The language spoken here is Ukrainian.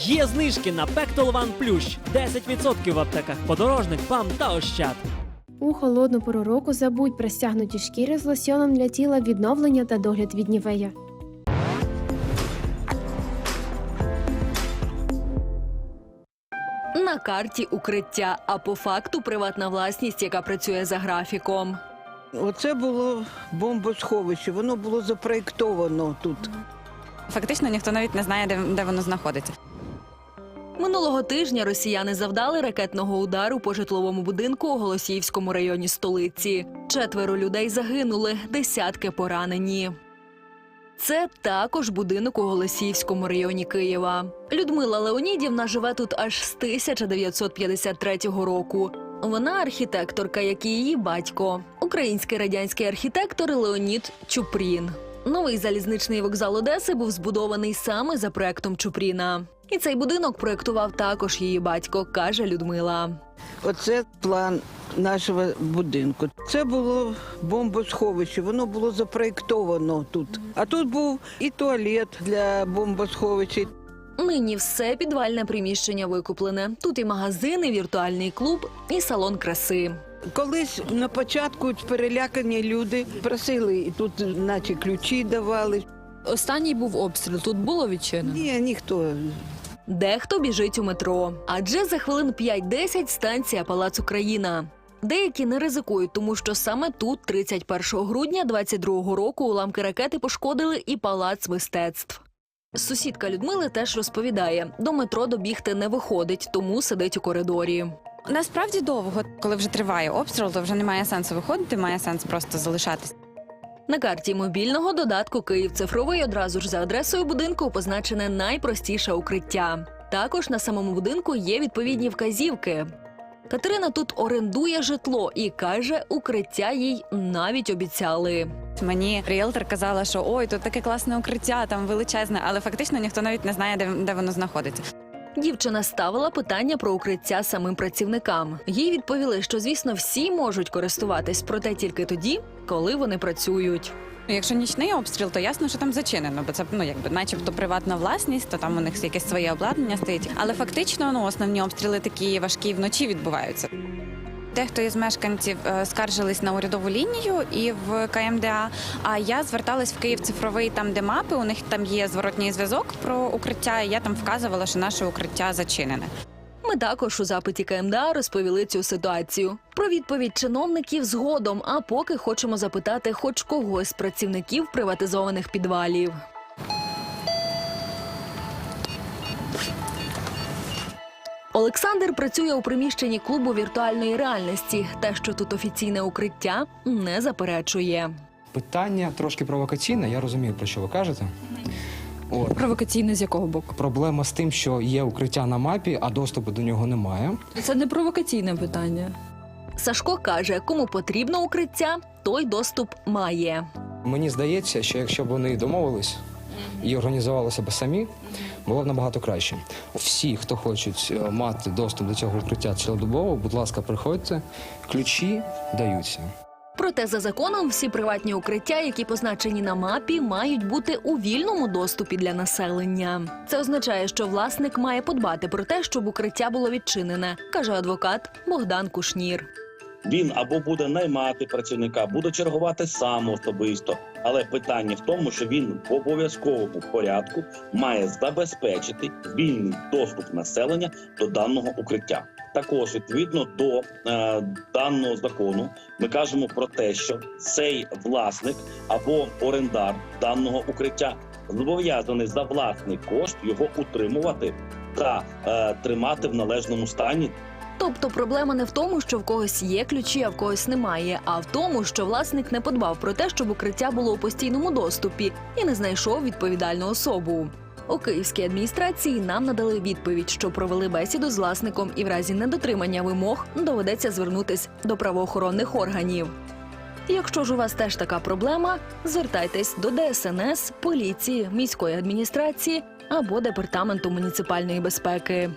Є знижки на Пектолван Плющ 10% в аптеках подорожник, ПАМ та Ощад. У холодну пору року забудь про стягнуті шкіри з лосьоном для тіла відновлення та догляд від нівея. На карті укриття, а по факту приватна власність, яка працює за графіком. Оце було бомбосховище, воно було запроєктовано тут. Фактично ніхто навіть не знає, де, де воно знаходиться. Минулого тижня росіяни завдали ракетного удару по житловому будинку у Голосіївському районі столиці. Четверо людей загинули, десятки поранені. Це також будинок у Голосіївському районі Києва. Людмила Леонідівна живе тут аж з 1953 року. Вона архітекторка, як і її батько, український радянський архітектор Леонід Чупрін. Новий залізничний вокзал Одеси був збудований саме за проектом Чупріна. І цей будинок проектував також її батько, каже Людмила. Оце план нашого будинку. Це було бомбосховище, воно було запроєктовано тут. А тут був і туалет для бомбосховища. Нині все підвальне приміщення викуплене. Тут і магазин, і віртуальний клуб, і салон краси. Колись на початку перелякані люди просили, і тут наче ключі давали. Останній був обстріл. Тут було відчинено. Ні, ніхто. Дехто біжить у метро. Адже за хвилин 5-10 станція Палац Україна. Деякі не ризикують, тому що саме тут, 31 грудня 22-го року, уламки ракети пошкодили і палац мистецтв. Сусідка Людмили теж розповідає: до метро добігти не виходить, тому сидить у коридорі. Насправді довго, коли вже триває обстріл, то вже немає сенсу виходити, має сенс просто залишатись. На карті мобільного додатку Київ цифровий одразу ж за адресою будинку позначене найпростіше укриття. Також на самому будинку є відповідні вказівки. Катерина тут орендує житло і каже, укриття їй навіть обіцяли. Мені ріелтор казала, що ой, тут таке класне укриття, там величезне, але фактично ніхто навіть не знає, де, де воно знаходиться. Дівчина ставила питання про укриття самим працівникам. Їй відповіли, що звісно всі можуть користуватись, проте тільки тоді, коли вони працюють. Якщо нічний обстріл, то ясно, що там зачинено, бо це ну якби, начебто, приватна власність, то там у них якесь своє обладнання стоїть. Але фактично, ну основні обстріли такі важкі вночі відбуваються. Дехто із мешканців е, скаржились на урядову лінію і в КМДА. А я зверталась в Київ цифровий, там де мапи. У них там є зворотній зв'язок про укриття. І я там вказувала, що наше укриття зачинене. Ми також у запиті КМДА розповіли цю ситуацію. Про відповідь чиновників згодом, а поки хочемо запитати хоч когось з працівників приватизованих підвалів. Олександр працює у приміщенні клубу віртуальної реальності. Те, що тут офіційне укриття, не заперечує. Питання трошки провокаційне, я розумію, про що ви кажете. От. Провокаційне з якого боку? Проблема з тим, що є укриття на мапі, а доступу до нього немає. Це не провокаційне питання. Сашко каже, кому потрібно укриття, той доступ має. Мені здається, що якщо б вони домовились і організували себе самі, було б набагато краще. Всі, хто хочуть е, мати доступ до цього укриття цілодобово, будь ласка, приходьте, ключі даються. Проте за законом всі приватні укриття, які позначені на мапі, мають бути у вільному доступі для населення. Це означає, що власник має подбати про те, щоб укриття було відчинене, каже адвокат Богдан Кушнір. Він або буде наймати працівника, буде чергувати сам особисто. Але питання в тому, що він в обов'язковому порядку має забезпечити вільний доступ населення до даного укриття. Також відповідно до е, даного закону ми кажемо про те, що цей власник або орендар даного укриття зобов'язаний за власний кошт його утримувати та е, тримати в належному стані Тобто проблема не в тому, що в когось є ключі, а в когось немає, а в тому, що власник не подбав про те, щоб укриття було у постійному доступі і не знайшов відповідальну особу. У київській адміністрації нам надали відповідь, що провели бесіду з власником, і в разі недотримання вимог доведеться звернутись до правоохоронних органів. Якщо ж у вас теж така проблема, звертайтесь до ДСНС, поліції, міської адміністрації або департаменту муніципальної безпеки.